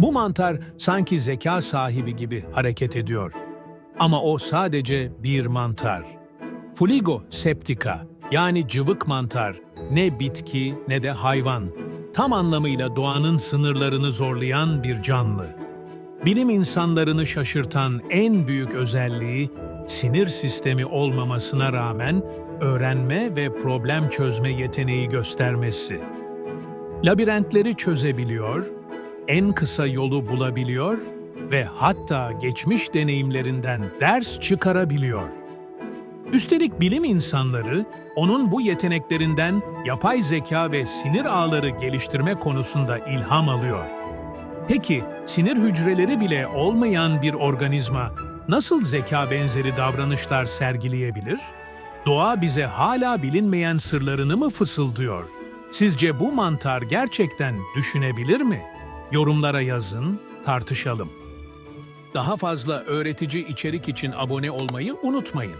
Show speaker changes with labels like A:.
A: Bu mantar sanki zeka sahibi gibi hareket ediyor. Ama o sadece bir mantar. Fuligo septica yani cıvık mantar ne bitki ne de hayvan. Tam anlamıyla doğanın sınırlarını zorlayan bir canlı. Bilim insanlarını şaşırtan en büyük özelliği sinir sistemi olmamasına rağmen öğrenme ve problem çözme yeteneği göstermesi. Labirentleri çözebiliyor, en kısa yolu bulabiliyor ve hatta geçmiş deneyimlerinden ders çıkarabiliyor. Üstelik bilim insanları onun bu yeteneklerinden yapay zeka ve sinir ağları geliştirme konusunda ilham alıyor. Peki sinir hücreleri bile olmayan bir organizma nasıl zeka benzeri davranışlar sergileyebilir? Doğa bize hala bilinmeyen sırlarını mı fısıldıyor? Sizce bu mantar gerçekten düşünebilir mi? Yorumlara yazın, tartışalım. Daha fazla öğretici içerik için abone olmayı unutmayın.